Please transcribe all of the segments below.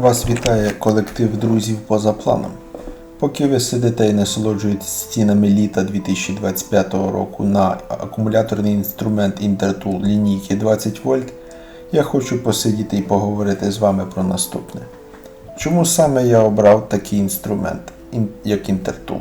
Вас вітає колектив друзів поза планом. Поки ви сидите і насолоджуєтесь стінами літа 2025 року на акумуляторний інструмент Intertool лінійки 20 вольт, я хочу посидіти і поговорити з вами про наступне. Чому саме я обрав такий інструмент, як Intertool?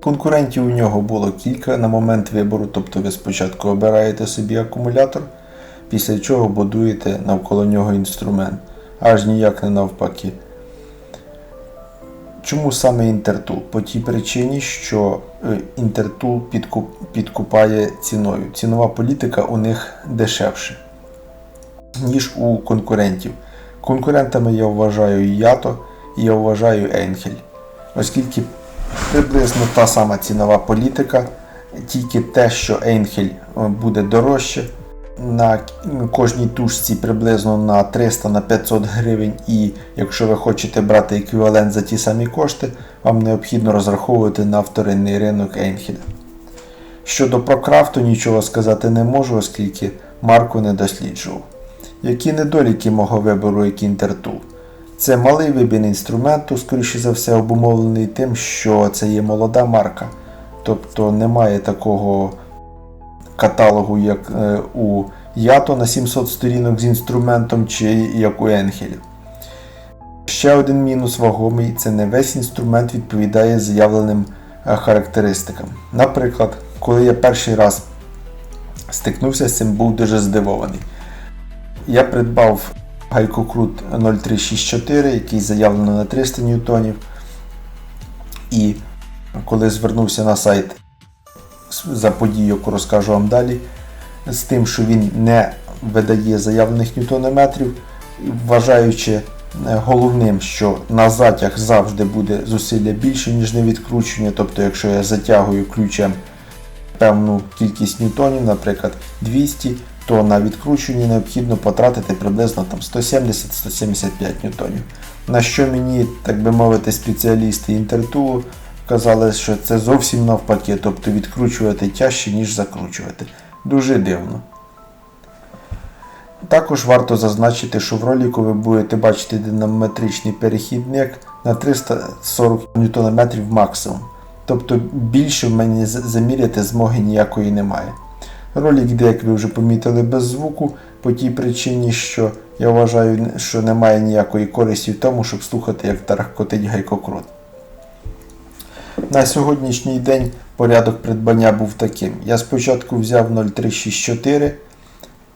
Конкурентів у нього було кілька на момент вибору, тобто ви спочатку обираєте собі акумулятор, після чого будуєте навколо нього інструмент, аж ніяк не навпаки. Чому саме Intertool? По тій причині, що е, підку- підкупає ціною. Цінова політика у них дешевше, ніж у конкурентів. Конкурентами я вважаю Ято і я вважаю Енхель. Оскільки приблизно та сама цінова політика, тільки те, що Енхель е, буде дорожче, на кожній тушці приблизно на 300 на 500 гривень, і якщо ви хочете брати еквівалент за ті самі кошти, вам необхідно розраховувати на вторинний ринок Енхеля. Щодо прокрафту нічого сказати не можу, оскільки марку не досліджував. Які недоліки мого вибору як Intertool? Це малий вибір інструменту, скоріше за все, обумовлений тим, що це є молода марка. Тобто немає такого каталогу, як е, у Ято на 700 сторінок з інструментом, чи як у Енхелі. Ще один мінус вагомий це не весь інструмент відповідає заявленим е, характеристикам. Наприклад, коли я перший раз стикнувся з цим, був дуже здивований. Я придбав гайкокрут 0364, який заявлено на 300 ньютонів. І коли звернувся на сайт за подію, яку розкажу вам далі, з тим, що він не видає заявлених ньютонометрів, вважаючи е, головним, що на затяг завжди буде зусилля більше, ніж на відкручування. Тобто, якщо я затягую ключем певну кількість ньютонів, наприклад 200, то на відкручуванні необхідно потратити приблизно там 170-175 ньютонів. На що мені, так би мовити, спеціалісти інтертулу казали, що це зовсім навпаки, тобто відкручувати тяжче, ніж закручувати. Дуже дивно. Також варто зазначити, що в ролику ви будете бачити динамометричний перехідник на 340 Нм максимум. Тобто більше в мені заміряти змоги ніякої немає. Ролик, де, як ви вже помітили, без звуку, по тій причині, що я вважаю, що немає ніякої користі в тому, щоб слухати, як тарахкотить гайкокрут. На сьогоднішній день порядок придбання був таким. Я спочатку взяв 0364,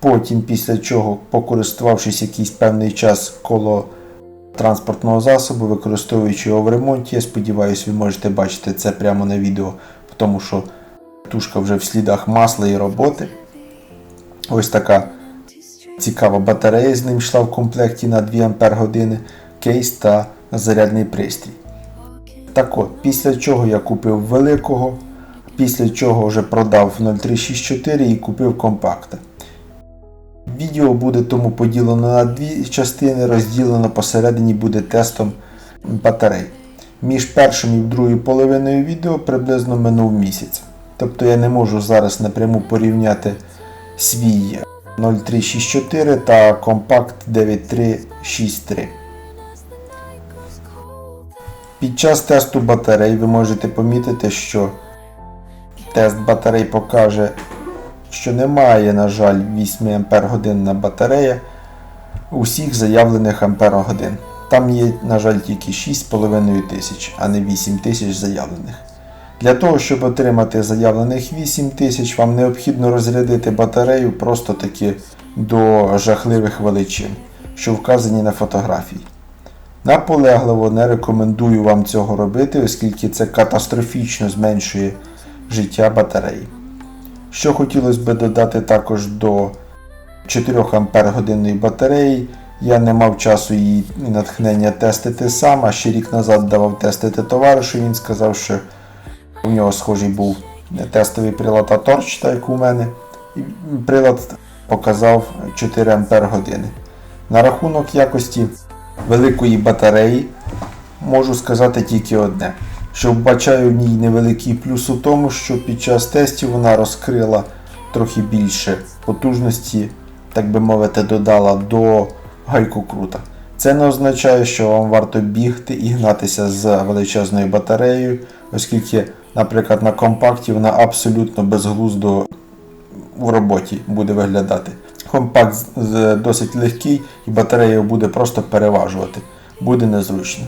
потім після чого, покористувавшись якийсь певний час коло транспортного засобу, використовуючи його в ремонті, я сподіваюся, ви можете бачити це прямо на відео, тому що тушка вже в слідах масла і роботи. Ось така цікава батарея з ним йшла в комплекті на 2 Ампер години, кейс та зарядний пристрій. Так от, після чого я купив великого, після чого вже продав 0364 і купив компакта. Відео буде тому поділено на дві частини, розділено посередині буде тестом батарей. Між першим і другою половиною відео приблизно минув місяць. Тобто я не можу зараз напряму порівняти свій 0364 та компакт 9363. Під час тесту батарей ви можете помітити, що тест батарей покаже, що немає, на жаль, 8 Ах на батарея усіх заявлених ампер-годин. Там є, на жаль, тільки 6,5 тисяч, а не 8 тисяч заявлених. Для того, щоб отримати заявлених 8 тисяч, вам необхідно розрядити батарею просто таки до жахливих величин, що вказані на фотографії. Наполегливо не рекомендую вам цього робити, оскільки це катастрофічно зменшує життя батареї. Що хотілося б додати також до 4 Ампер годинної батареї, я не мав часу її і натхнення тестити сам, а ще рік назад давав тестити товаришу, він сказав, що у нього схожий був тестовий прилад Аторч, як у мене. Прилад показав 4 Ампер години. На рахунок якості великої батареї можу сказати тільки одне. Що вбачаю в ній невеликий плюс у тому, що під час тестів вона розкрила трохи більше потужності, так би мовити, додала до гайкокрута. Це не означає, що вам варто бігти і гнатися з величезною батареєю, оскільки, наприклад, на компакті вона абсолютно безглуздо в роботі буде виглядати. Компакт досить легкий і батарея буде просто переважувати. Буде незручно.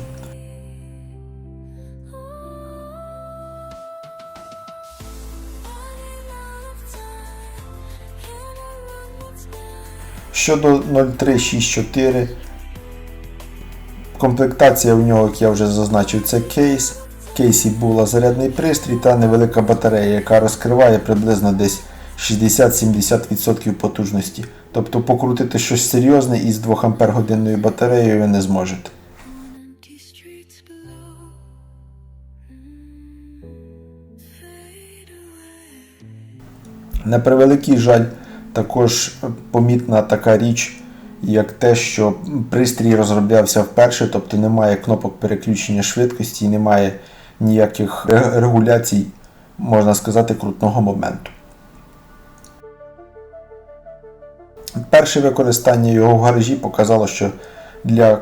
Щодо 0364, комплектація у нього, як я вже зазначив, це кейс. В кейсі була зарядний пристрій та невелика батарея, яка розкриває приблизно десь 60-70% потужності. Тобто покрутити щось серйозне із 2 Ампер годинною батареєю ви не зможете. На превеликий жаль, також помітна така річ, як те, що пристрій розроблявся вперше, тобто немає кнопок переключення швидкості, і немає ніяких регуляцій, можна сказати, крутного моменту. Перше використання його в гаражі показало, що для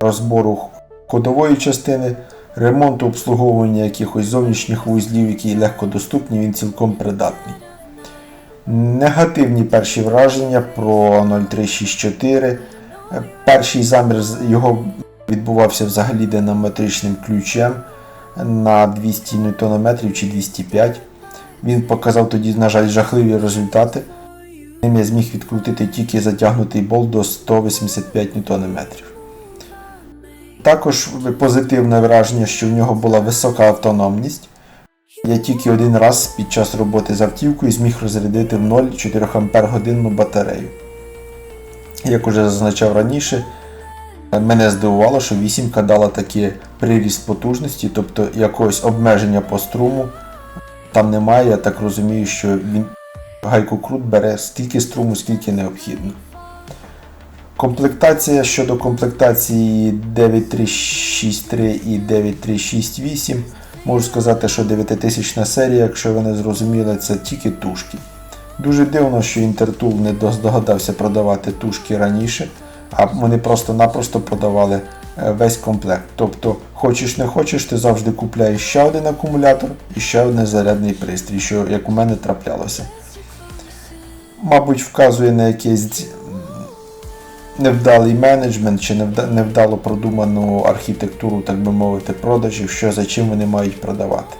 розбору ходової частини, ремонту обслуговування якихось зовнішніх вузлів, які легко доступні, він цілком придатний. Негативні перші враження про 0364. Е, Перший замір його відбувався взагалі динамометричним ключем на 200 Нм чи 205. Він показав тоді, на жаль, жахливі результати. Ним я зміг відкрутити тільки затягнутий болт до 185 Нм. Також позитивне враження, що в нього була висока автономність. Я тільки один раз під час роботи з автівкою зміг розрядити в 0 4 Ампер годинну батарею. Як уже зазначав раніше, мене здивувало, що вісімка дала такий приріст потужності, тобто якогось обмеження по струму там немає. Я так розумію, що він гайкокрут бере стільки струму, скільки необхідно. Комплектація щодо комплектації 9363 і 9368. Можу сказати, що 9000 серія, якщо ви не зрозуміли, це тільки тушки. Дуже дивно, що Intertool не здогадався продавати тушки раніше, а вони просто-напросто продавали е, весь комплект. Тобто, хочеш не хочеш, ти завжди купляєш ще один акумулятор і ще один зарядний пристрій, що як у мене траплялося. Мабуть, вказує на якийсь невдалий менеджмент чи невдало продуману архітектуру, так би мовити, продажів, що за чим вони мають продавати.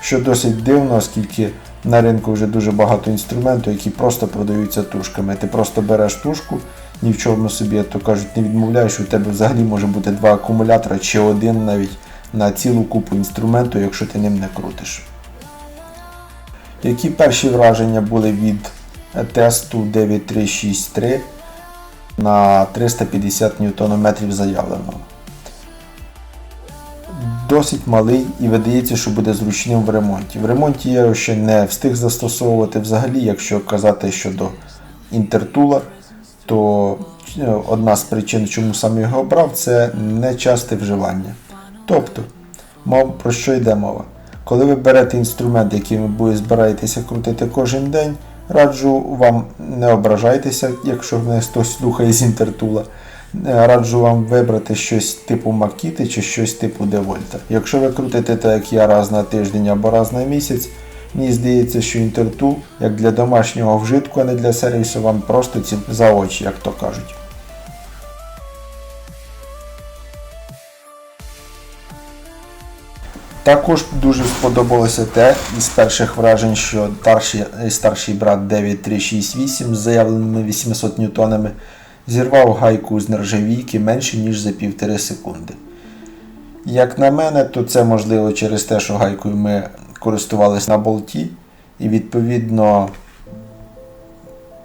Що досить дивно, оскільки на ринку вже дуже багато інструменту, які просто продаються тушками. Ти просто береш тушку, ні в чому собі, то кажуть, не відмовляєш, у тебе взагалі може бути два акумулятора чи один навіть на цілу купу інструменту, якщо ти ним не крутиш. Які перші враження були від тесту 9363 на 350 Нм заявленого? Досить малий і видається, що буде зручним в ремонті. В ремонті я його ще не встиг застосовувати взагалі, якщо казати щодо інтертула, то е, одна з причин, чому саме його обрав, це нечасте вживання. Тобто, мов про що йде мова? Коли ви берете інструмент, який ви збираєтеся крутити кожен день, раджу вам не ображайтеся, якщо мене хтось слухає з інтертула. Е, Раджу вам вибрати щось типу Макіти чи щось типу Девольта. Якщо ви крутите так, як я раз на тиждень або раз на місяць, мені здається, що інтертул, як для домашнього вжитку, а не для сервісу, вам просто ці за очі, як то кажуть. Також дуже сподобалося те із перших вражень, що старший, старший брат 9368 з заявленими 800 ньютонами зірвав гайку з нержавійки менше, ніж за півтори секунди. Як на мене, то це можливо через те, що гайкою ми користувалися на болті, і відповідно,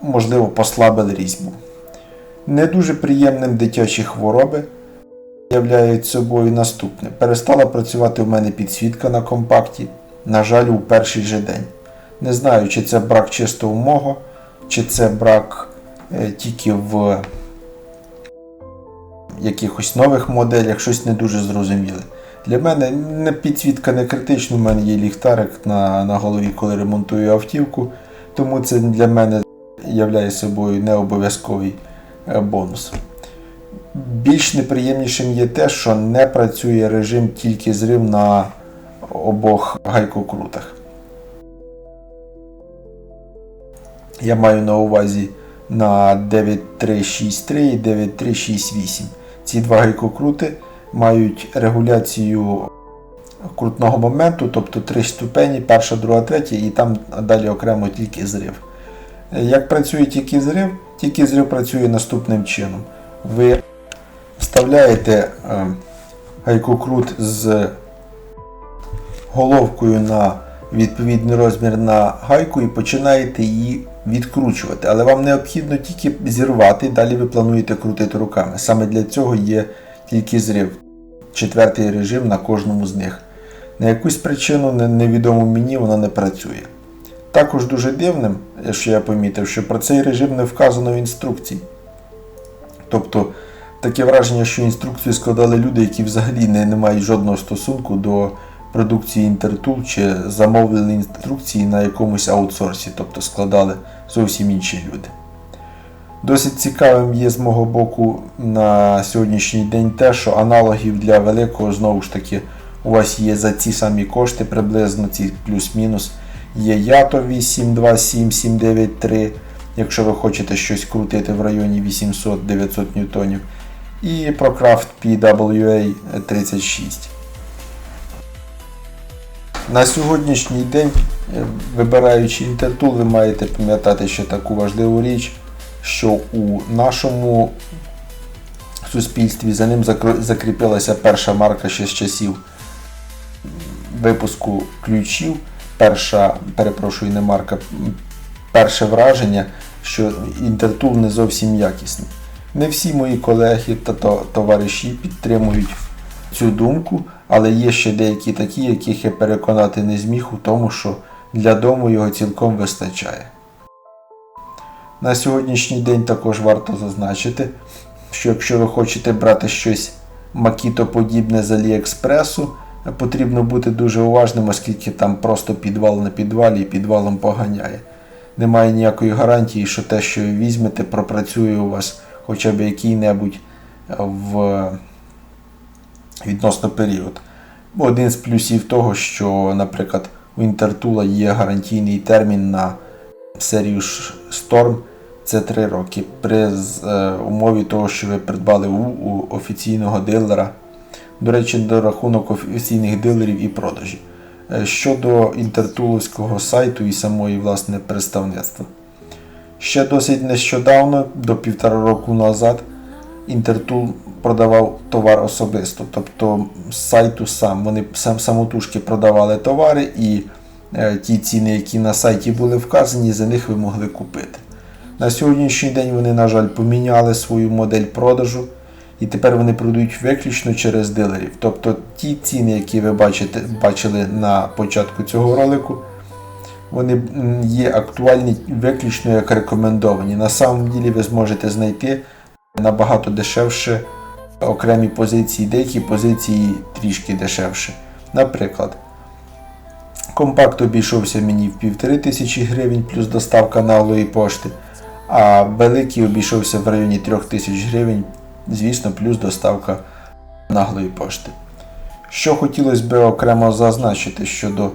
можливо, послабили різьбу. Не дуже приємним дитячі хвороби являють собою наступне. Перестала працювати в мене підсвітка на компакті, на жаль, у перший же день. Не знаю, чи це брак чистого мого, чи це брак е, тільки в якихось нових моделях, щось не дуже зрозуміле. Для мене не підсвітка не критична, у мене є ліхтарик на, на голові, коли ремонтую автівку, тому це для мене являє собою не обов'язковий е, бонус. Більш неприємнішим є те, що не працює режим тільки зрив на обох гайкокрутах. Я маю на увазі на 9363 і 9368. Ці два гайкокрути мають регуляцію крутного моменту, тобто три ступені, перша, друга, третя, і там далі окремо тільки зрив. Як працює тільки зрив? Тільки зрив працює наступним чином. Ви вставляєте е, гайкокрут з головкою на відповідний розмір на гайку і починаєте її відкручувати. Але вам необхідно тільки зірвати, далі ви плануєте крутити руками. Саме для цього є тільки зрив. Четвертий режим на кожному з них. На якусь причину не- невідому мені вона не працює. Також дуже дивним, що я помітив, що про цей режим не вказано в інструкції. Тобто таке враження, що інструкцію складали люди, які взагалі не, не мають жодного стосунку до продукції Intertool чи замовили інструкції на якомусь аутсорсі, тобто складали зовсім інші люди. Досить цікавим є з мого боку на сьогоднішній день те, що аналогів для великого знову ж таки у вас є за ці самі кошти, приблизно ці плюс-мінус. Є Ято 827793, якщо ви хочете щось крутити в районі 800-900 ньютонів. І Procraft PWA 36. На сьогоднішній день, е, вибираючи Intertool, ви маєте пам'ятати ще таку важливу річ, що у нашому суспільстві за ним закріпилася перша марка ще з часів випуску ключів. Перша, перепрошую, не марка, перше враження, що Intertool не зовсім якісний. Не всі мої колеги та товариші підтримують цю думку, але є ще деякі такі, яких я переконати не зміг у тому, що для дому його цілком вистачає. На сьогоднішній день також варто зазначити, що якщо ви хочете брати щось макітоподібне з Аліекспресу, потрібно бути дуже уважним, оскільки там просто підвал на підвалі і підвалом поганяє. Немає ніякої гарантії, що те, що ви візьмете, пропрацює у вас хоча б який-небудь е, в відносно період. Один з плюсів того, що, наприклад, у Інтертула є гарантійний термін на серію Storm це 3 роки. При е, умові того, що ви придбали у, офіційного дилера. До речі, до рахунок офіційних дилерів і продажі. Е, Щодо інтертуловського сайту і самої власне представництва. Ще досить нещодавно, до півтора року назад, Інтертул продавав товар особисто, тобто з сайту сам. Вони сам самотужки продавали товари, і е, ті ціни, які на сайті були вказані, за них ви могли купити. На сьогоднішній день вони, на жаль, поміняли свою модель продажу, і тепер вони продають виключно через дилерів. Тобто ті ціни, які ви бачите, бачили на початку цього ролику, вони є актуальні виключно як рекомендовані. На самом ділі ви зможете знайти набагато дешевше окремі позиції, деякі позиції трішки дешевше. Наприклад, компакт обійшовся мені в півтори тисячі гривень плюс доставка наглої пошти, а великий обійшовся в районі трьох тисяч гривень, звісно, плюс доставка наглої пошти. Що хотілося б окремо зазначити щодо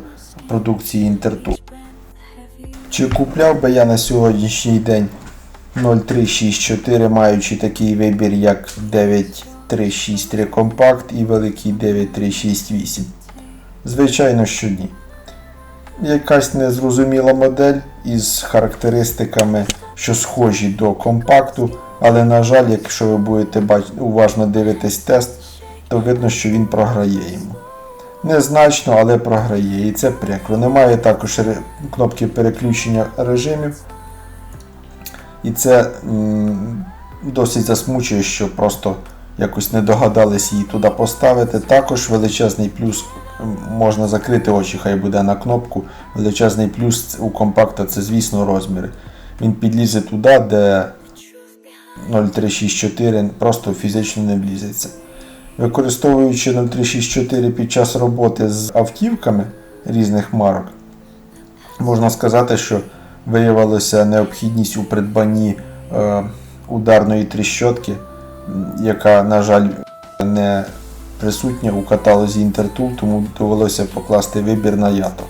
продукції Інтерту. Чи купляв би я на сьогоднішній день 0364, маючи такий вибір, як 9363 компакт і великий 9368? Звичайно, що ні. Якась незрозуміла модель із характеристиками, що схожі до компакту, але, на жаль, якщо ви будете уважно дивитись тест, то видно, що він програє йому. Незначно, але програє. І це прикро. Немає також кнопки переключення режимів. І це м, досить засмучує, що просто якось не догадались її туди поставити. Також величезний плюс можна закрити очі, хай буде на кнопку. Величезний плюс у компакта це, звісно, розміри. Він підлізе туди, де 0364 просто фізично не влізеться. Використовуючи 0364 під час роботи з автівками різних марок, можна сказати, що виявилася необхідність у придбанні е, ударної тріщотки яка, на жаль, не присутня у каталозі Intertool, тому довелося покласти вибір на ято.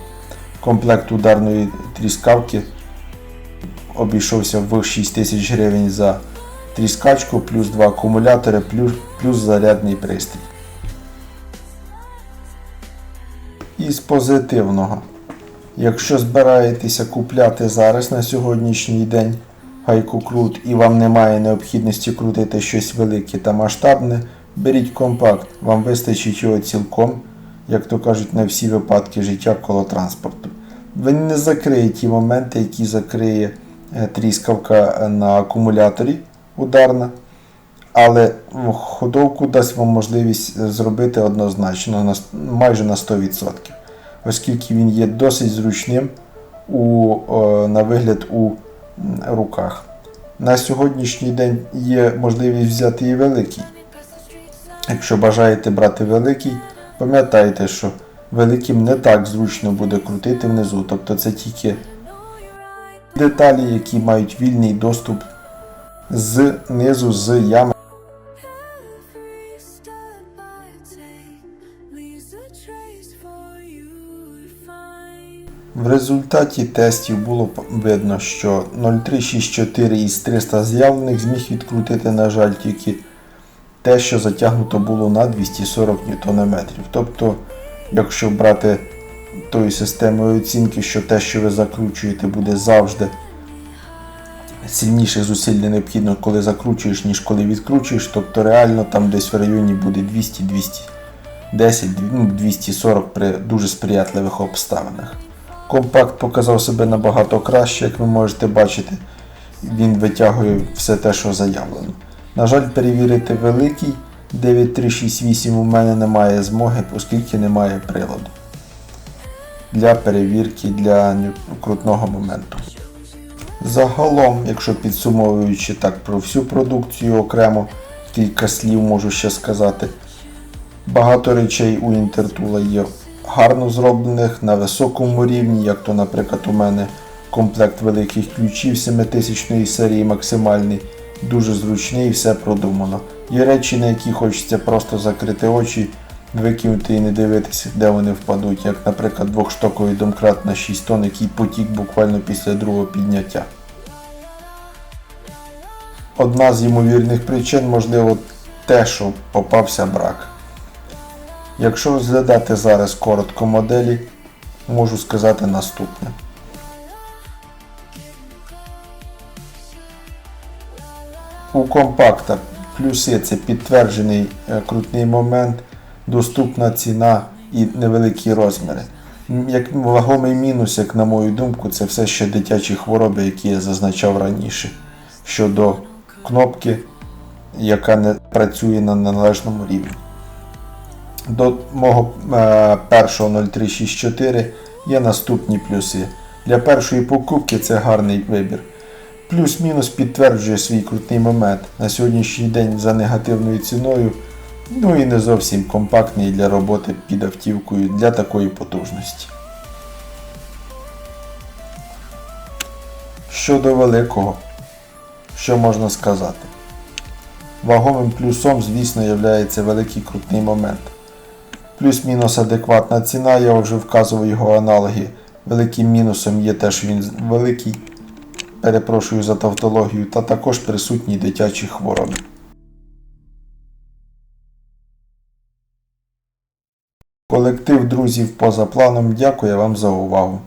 Комплект ударної тріскавки обійшовся в 6 тисяч гривень за тріскачку, плюс два акумулятори, плюс, плюс зарядний пристрій. Із позитивного. Якщо збираєтеся купляти зараз на сьогоднішній день гайку крут і вам немає необхідності крутити щось велике та масштабне, беріть компакт, вам вистачить його цілком, як то кажуть, на всі випадки життя коло транспорту. Він не закриє ті моменти, які закриє е, тріскавка на акумуляторі ударна, але ходовку дасть вам можливість е, зробити однозначно на, майже на 100%, оскільки він є досить зручним у, е, на вигляд у руках. На сьогоднішній день є можливість взяти і великий. Якщо бажаєте брати великий, пам'ятайте, що великим не так зручно буде крутити внизу. Тобто це тільки деталі, які мають вільний доступ з низу з ями. В результаті тестів було видно, що 0364 із 300 з'явлених зміг відкрутити, на жаль, тільки те, що затягнуто було на 240 Нм. Тобто, якщо брати тою системою оцінки, що те, що ви закручуєте, буде завжди сильніше зусиль не необхідно, коли закручуєш, ніж коли відкручуєш, тобто реально там десь в районі буде 200-210, ну, 240 при дуже сприятливих обставинах. Компакт показав себе набагато краще, як ви можете бачити. Він витягує все те, що заявлено. На жаль, перевірити великий 9368 у мене немає змоги, оскільки немає приладу для перевірки для крутного моменту. Загалом, якщо підсумовуючи так про всю продукцію окремо, кілька слів можу ще сказати. Багато речей у Інтертула є гарно зроблених на високому рівні, як то, наприклад, у мене комплект великих ключів 7000 серії максимальний, дуже зручний і все продумано. Є речі, на які хочеться просто закрити очі, викинути і не дивитися, де вони впадуть, як, наприклад, двохштоковий домкрат на 6 тонн, який потік буквально після другого підняття. Одна з ймовірних причин, можливо, те, що попався брак. Якщо розглядати зараз коротко моделі, можу сказати наступне. У компакта плюси це підтверджений е, крутний момент, доступна ціна і невеликі розміри. Як вагомий мінус, як на мою думку, це все ще дитячі хвороби, які я зазначав раніше. Щодо кнопки, яка не працює на належному рівні. До мого е, першого 0364 є наступні плюси. Для першої покупки це гарний вибір. Плюс-мінус підтверджує свій крутний момент на сьогоднішній день за негативною ціною. Ну і не зовсім компактний для роботи під автівкою для такої потужності. Щодо великого, що можна сказати? Вагомим плюсом, звісно, є великий крутний момент. Плюс-мінус адекватна ціна, я вже вказував його аналоги. Великим мінусом є те, що він великий, перепрошую за тавтологію, та також присутні дитячі хвороби. Колектив друзів поза планом дякую вам за увагу.